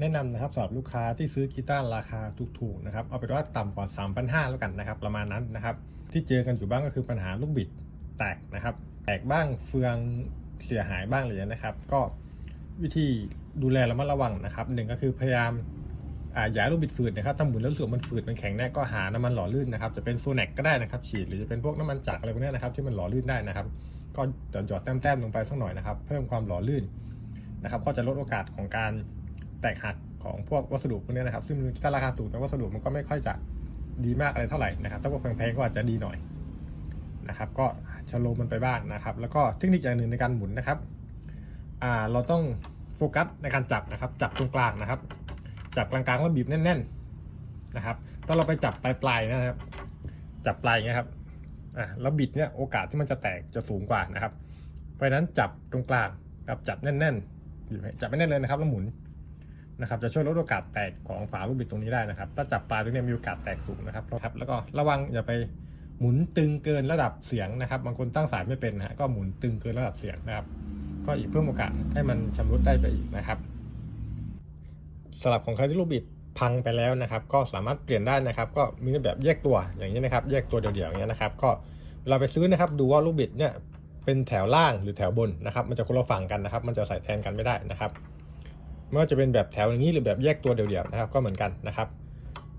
แนะนำนะครับสำหรับลูกค้าที่ซื้อกีตาร์ราคาถูกๆนะครับเอาเป็นว่าต่ำกว่า 3,500แล้วกันนะครับประมาณนั้นนะครับที่เจอกันอยู่บ้างก็คือปัญหาลูกบิดแตกนะครับ แตกบ้างเฟืองเสียหายบ้างอะไรอย่างเงี้นะครับ ก็วิธีดูแลระมัดระวังนะครับหนึ่งก็คือพยายามอาย่าลูกบิดฝืดนะครับถ้าหมุนแล้วรู้สึกว่ามันฝืดมันแข็งแน่ก็หาน้ำมันหล่อลื่นนะครับจะเป็นโซแนกก็ได้นะครับฉีดหรือจะเป็นพวกน้ำมันจักรอะไรพวกนี้นะครับที่มันหล่อลื่นได้นะครับ ก็หยอดๆแต้มๆลงไปสักหน่อยนะครับ เพิ่มความหล่อลื่นนะครับ ก็จะลดโอกาสของการ แตกหักของพวกวัสดุพวกนี้นะครับ ซึ่งถ้าราคาสูงแต่วัสดุมันก็ไม่ค่อยจะดีมากอะไรเท่าไหร่นะครับ ถ้าพวกแพงๆก็อาจจะดีหน่อยนะครับ ก็ชะโลมมันไปบ้างนะครับ แล้วก็เทคนิคอย่างหนึ่งในการหมุนนะครับอ่าเราต้องโฟกัสในการจับนะครับ จับตรงกลางนะครับ จับกลางๆแล้วบีบแน่น ๆนะครับถ้าเราไปจับปลายๆนะครับ จับปลายอย่างเงี้ยครับอะแล้วบิดเนี่ยโอกาสที่มันจะแตกจะสูงกว่านะครับ เพราะฉะนั้นจับตรงกลางครับจับแน่นๆจับไม่แน่นเลยนะครับแล้วหมุน นะครับจะช่วยลดโอกาสแตกของฝาลูกบิดตรงนี้ได้นะครับถ้าจับปลายตรงนี้มีโอกาสแตกสูงนะครับครับ แล้วก็ระวังอย่าไปหมุนตึงเกินระดับเสียงนะครับบางคนตั้งสายไม่เป็นฮะก็หมุนตึงเกินระดับเสียงนะครับ ก็อีกเพิ่มโอกาสให้มันชำรุดได้ไปอีกนะครับสำหรับของใครที่ลูกบิดพังไปแล้วนะครับ ก็สามารถเปลี่ยนได้นะครับ ก็มีแบบแยกตัวอย่างนี้นะครับ แยกตัวเดี่ยวๆอย่างนี้ยนะครับ ก็เวลาไปซื้อนะครับ ดูว่าลูกบิดเนี่ยเป็นแถวล่างหรือแถวบนนะครับ มันจะคนละฝั่งกันนะครับ มันจะใส่แทนกันไม่ได้นะครับ ไม่ว่าจะเป็นแบบแถวอย่างนี้หรือแบบแยกตัวเดี่ยวๆนะครับ ก็เหมือนกันนะครับ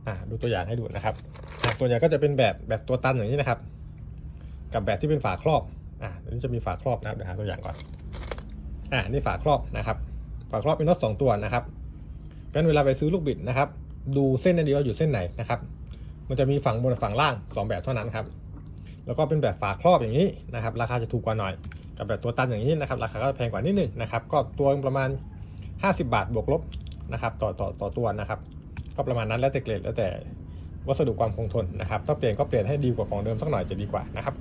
อ่าดูตัวอย่างให้ดูนะครับตัวอย่างก็จะเป็นแบบแบบตัวตันอย่างนี้นะครับ กับแบบที่เป็นฝาครอบอ่าอันนี้จะมีฝาครอบนะครับเดี๋ยวหาตัวอย่างก่อนอ่านี่ฝาครอบนะครับ ฝาครอบเป็นน็อตสองตัวนะครับเพราะฉะนั้นเวลาไปซื้อลูกบิดนะครับ ดูเส้นนั้นดีว่าอยู่เส้นไหนนะครับ มันจะมีฝั่งบนฝั่งล่างสองแบบเท่านั้นครับ แล้วก็เป็นแบบฝาครอบอย่างนี้นะครับ ราคาจะถูกกว่าหน่อย กับแบบตัวตันอย่างนี้นะครับ ราคาก็แพงกว่านิดนึงนะครับ ก็ตัวประมาณ 50 บาทบวกลบนะครับต่อต่อต่อตัวนะครับก็ประมาณนั้นแล้วแต่เกรดแล้วแต่วัสดุความคงทนนะครับ ถ้าเปลี่ยนก็เปลี่ยนให้ดีกว่าของเดิมสักหน่อยจะดีกว่านะครับ